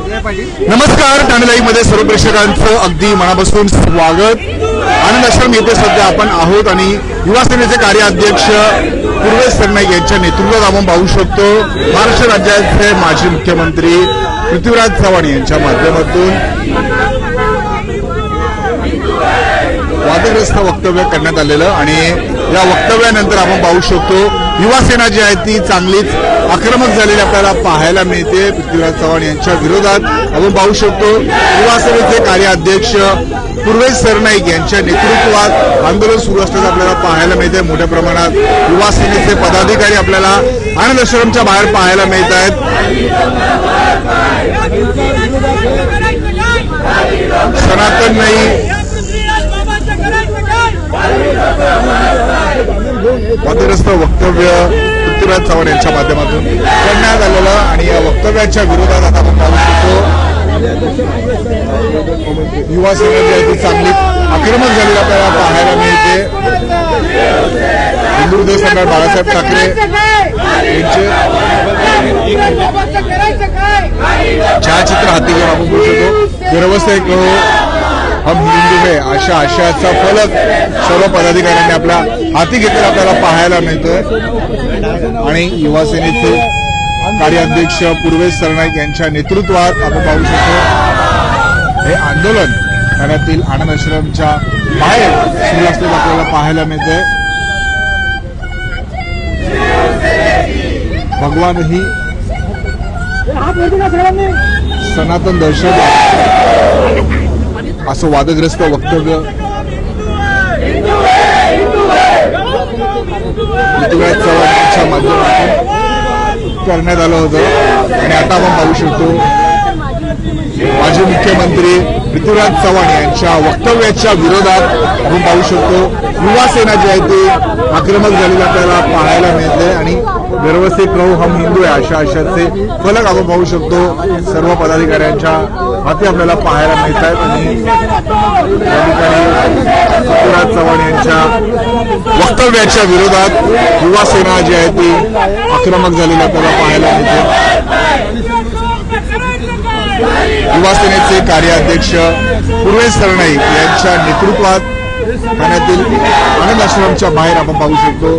नमस्कारमध्ये सर्व प्रेक्षकांचं अगदी मनापासून स्वागत. आनंद आश्रम येथे सध्या आपण आहोत आणि युवा सेनेचे कार्याध्यक्ष पूर्वेश सरनाईक यांच्या नेतृत्वात आपण पाहू शकतो. महाराष्ट्र राज्याचे माजी मुख्यमंत्री पृथ्वीराज चव्हाण यांच्या माध्यमातून. वादग्रस्त वक्तव्य करण्यात आलेलं आणि या वक्तव्यानंतर आपण पाहू शकतो युवासेना जी आहे ती चांगलीच आक्रमक झालेली आपल्याला पाहायला मिळते. पृथ्वीराज चव्हाण यांच्या विरोधात. आपण पाहू शकतो युवासेनेचे कार्याध्यक्ष पूर्वेश सरनाईक यांच्या नेतृत्वात आंदोलन सुरू असल्याचं आपल्याला पाहायला मिळते मोठ्या प्रमाणात युवासेनेचे पदाधिकारी आपल्याला आनंद आश्रमच्या बाहेर पाहायला मिळत आहेत सनातन नाही वादग्रस्त वक्तव्य पृथ्वीराज चव्हाण यांच्या माध्यमातून करण्यात आलेलं आणि या वक्तव्याच्या विरोधात आता आपण पाहू शकतो. युवा सेना जी आहे ती चांगली आक्रमक झालेली आपल्याला पाहायला मिळते. हिंदू हृदय सम्राट बाळासाहेब ठाकरे यांचे छायाचित्र हाती घेऊन आपण बोलू शकतो. गर्वस्थ एक हम हिंदू है अशा आशयाचा फलक सर्व पदाधिकाऱ्यांनी आपल्या हाती घेतलेला आपल्याला पाहायला मिळतोय. आणि युवासेनेचे कार्याध्यक्ष पूर्वेश सरनाईक यांच्या नेतृत्वात आपण पाहू शकतो हे आंदोलन ठाण्यातील आनंद आश्रमच्या बाहेर सुरू असलेलं आपल्याला पाहायला मिळतंय. भगवान ही सनातन दर्शक असं वादग्रस्त वक्तव्य. पृथ्वीराज चव्हाण माध्यमातून करण्यात आलं होतं. आणि आता आपण पाहू शकतो माजी मुख्यमंत्री पृथ्वीराज चव्हाण यांच्या वक्तव्याच्या विरोधात आपण पाहू शकतो युवासेना जी आहे ती आक्रमक झालेली आपल्याला पाहायला मिळते. आणि व्यवस्थित राहू हम हिंदू आहे. अशा आशयाचे फलक आपण पाहू शकतो. सर्व पदाधिकाऱ्यांच्या हाती आपल्याला पाहायला मिळत आहेत आणि पृथ्वीराज चव्हाण यांच्या वक्तव्याच्या विरोधात युवा सेना जी आहे ती आक्रमक झालेली आपल्याला पाहायला मिळते. युवा सेनेचे कार्याध्यक्ष पूर्वेश सरनाईक यांच्या नेतृत्वात ठाण्यातील आनंद आश्रमच्या बाहेर आपण पाहू शकतो.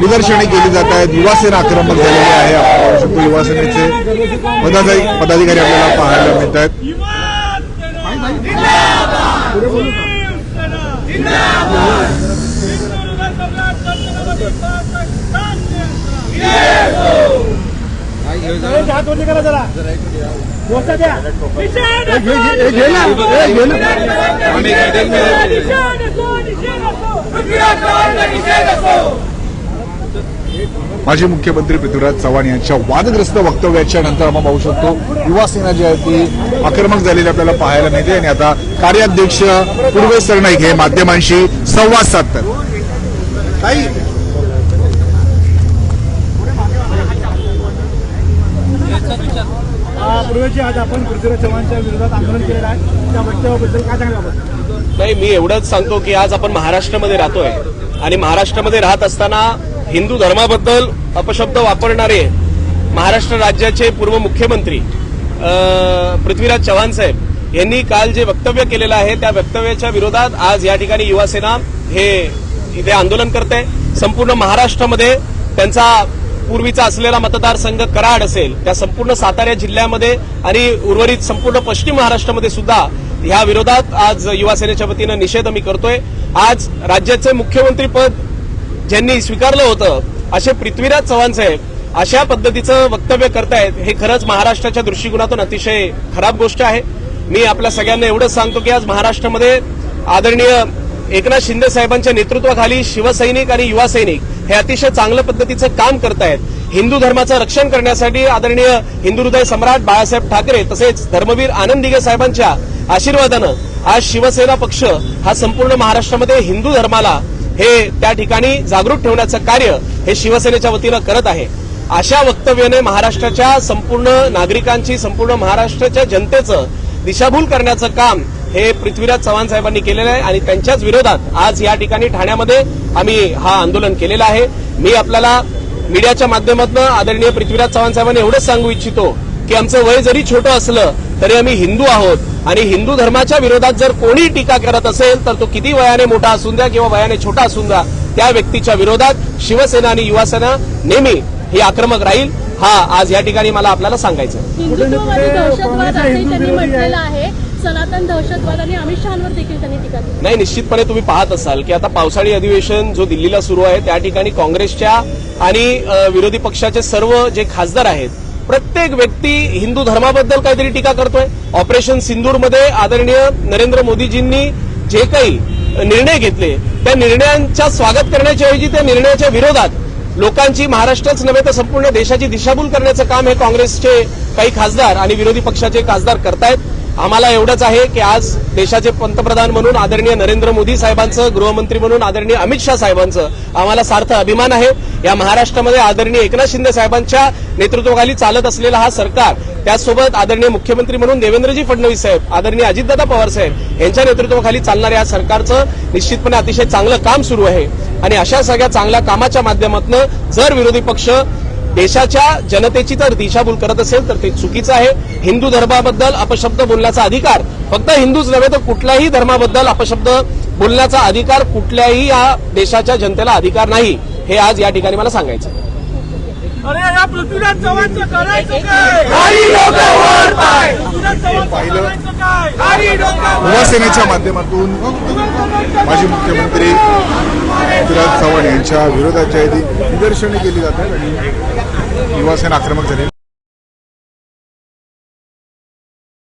निदर्शने केली जात आहेत. युवा सेना आक्रमक झालेली आहे. आपण पाहू शकतो युवा सेनेचे पदाधिकारी पदाधिकारी आपल्याला पाहायला मिळत आहेत हात वरती करा जरा पोचा द्या माजी मुख्यमंत्री पृथ्वीराज चव्हाण यांच्या वादग्रस्त वक्तव्याच्या नंतर आपण पाहू शकतो युवा सेना जी आहे ती आक्रमक झालेली आपल्याला पाहायला मिळते आणि आता कार्याध्यक्ष पूर्वेश सरनाईक हे माध्यमांशी संवाद साधतात. ताई, पूर्वीची आज आपण पृथ्वीराज चव्हाणच्या विरोधात आंदोलन केलेलं आहे. त्या वक्तव्याबद्दल काय सांगा आपण? नाही मी एवढंच सांगतो की आज आपण महाराष्ट्रामध्ये राहतोय. आणि महाराष्ट्रामध्ये राहत असताना हिंदू धर्माबद्दल अपशब्द वापरणारे महाराष्ट्र राज्याचे पूर्व मुख्यमंत्री पृथ्वीराज चव्हाण साहेब यांनी काल जे वक्तव्य केलेलं आहे त्या वक्तव्याच्या विरोधात आज या ठिकाणी युवासेना हे इथे आंदोलन करते. संपूर्ण महाराष्ट्रामध्ये त्यांचा पूर्वीचा असलेला मतदारसंघ कराड असेल त्या संपूर्ण सातारा जिल्ह्यामध्ये आणि उर्वरित संपूर्ण पश्चिम महाराष्ट्रामध्ये सुद्धा ह्या विरोधात आज युवासेनेच्या वतीनं निषेध आम्ही करतोय. आज राज्याचे मुख्यमंत्रीपद ज्यांनी स्वीकारलं होतं असे पृथ्वीराज चव्हाण साहेब अशा पद्धतीचं वक्तव्य करतायत हे खरंच महाराष्ट्राच्या दृष्टिकोनातून अतिशय खराब गोष्ट आहे. मी आपल्या सगळ्यांना एवढंच सांगतो की आज महाराष्ट्रामध्ये आदरणीय एकनाथ शिंदे साहेबांच्या नेतृत्वाखाली शिवसैनिक आणि युवा सैनिक हे अतिशय चांगल्या पद्धतीचं काम करतायत. हिंदू धर्माचं रक्षण करण्यासाठी आदरणीय हिंदू हृदय सम्राट बाळासाहेब ठाकरे तसेच धर्मवीर आनंद दिघे साहेबांच्या आशीर्वादानं आज शिवसेना पक्ष हा संपूर्ण महाराष्ट्रामध्ये हिंदू धर्माला हे त्या ठिकाणी जागृत ठेवण्याचं कार्य हे शिवसेनेच्या वतीनं करत आहे. अशा वक्तव्याने महाराष्ट्राच्या संपूर्ण नागरिकांची संपूर्ण महाराष्ट्राच्या जनतेचं दिशाभूल करण्याचं काम हे पृथ्वीराज चव्हाण साहेबांनी केलेलं आहे आणि त्यांच्याच विरोधात आज या ठिकाणी ठाण्यामध्ये आम्ही हा आंदोलन केलेलं आहे. मी आपल्याला मीडियाच्या माध्यमातून आदरणीय पृथ्वीराज चव्हाण साहेबांनी एवढंच सांगू इच्छितो की आमचं वय जरी छोटं असलं तरी आम्ही हिंदू आहोत. आणि हिंदू धर्माच्या विरोधात जर कोणी टीका करत असेल तर तो किती वयाने मोठा असून द्या किंवा वयाने छोटा असून द्या त्या व्यक्तीच्या विरोधात शिवसेना आणि युवासेना नेहमी ही आक्रमक राहील. हा आज या ठिकाणी मला आपल्याला सांगायचं सनातन दहशतवाद आणि अमित शहावर देखील त्यांनी टीका केली. नाही निश्चितपणे तुम्ही पाहत असाल की आता पावसाळी अधिवेशन जो दिल्लीला सुरू आहे त्या ठिकाणी काँग्रेसच्या आणि विरोधी पक्षाचे सर्व जे खासदार आहेत प्रत्येक व्यक्ती हिंदू धर्माबद्दल काहीतरी टीका करतोय. ऑपरेशन सिंदूरमध्ये आदरणीय नरेंद्र मोदीजींनी जे काही निर्णय घेतले त्या निर्णयांच्या स्वागत करण्याच्या ऐवजी त्या निर्णयाच्या विरोधात लोकांची महाराष्ट्रच नव्हे तर संपूर्ण देशाची दिशाभूल करण्याचं काम हे काँग्रेसचे काही खासदार आणि विरोधी पक्षाचे खासदार करतायत. आम्हाला एवढंच आहे की आज देशाचे पंतप्रधान म्हणून आदरणीय नरेंद्र मोदी साहेबांचं गृहमंत्री म्हणून आदरणीय अमित शाह साहेबांचं आम्हाला सार्थ अभिमान आहे. या महाराष्ट्रामध्ये आदरणीय एकनाथ शिंदे साहेबांच्या नेतृत्वाखाली चालत असलेला हा सरकार त्याचसोबत आदरणीय मुख्यमंत्री म्हणून देवेंद्रजी फडणवीस साहेब आदरणीय अजितदादा पवार साहेब यांच्या नेतृत्वाखाली चालणाऱ्या या सरकारचं निश्चितपणे अतिशय चांगलं काम सुरू आहे. आणि अशा सगळ्या चांगल्या कामाच्या माध्यमातून जर विरोधी पक्ष देशाच्या जनतेची तर दिशाभूल करत असेल तर ते चुकीचं आहे हिंदू धर्माबद्दल अपशब्द बोलण्याचा अधिकार फक्त हिंदूच नव्हे तर कुठल्याही धर्माबद्दल अपशब्द बोलण्याचा अधिकार कुठल्याही या देशाच्या जनतेला अधिकार नाही हे आज या ठिकाणी मला सांगायचं आहे. अरे या पृथ्वीराज चव्हाणचं करायचं काय पाहिलं. युवासेनेच्या माध्यमातून माजी मुख्यमंत्री पृथ्वीराज चव्हाण यांच्या विरोधाच्या यादी निदर्शने केली जातात आणि युवासेना आक्रमक झाली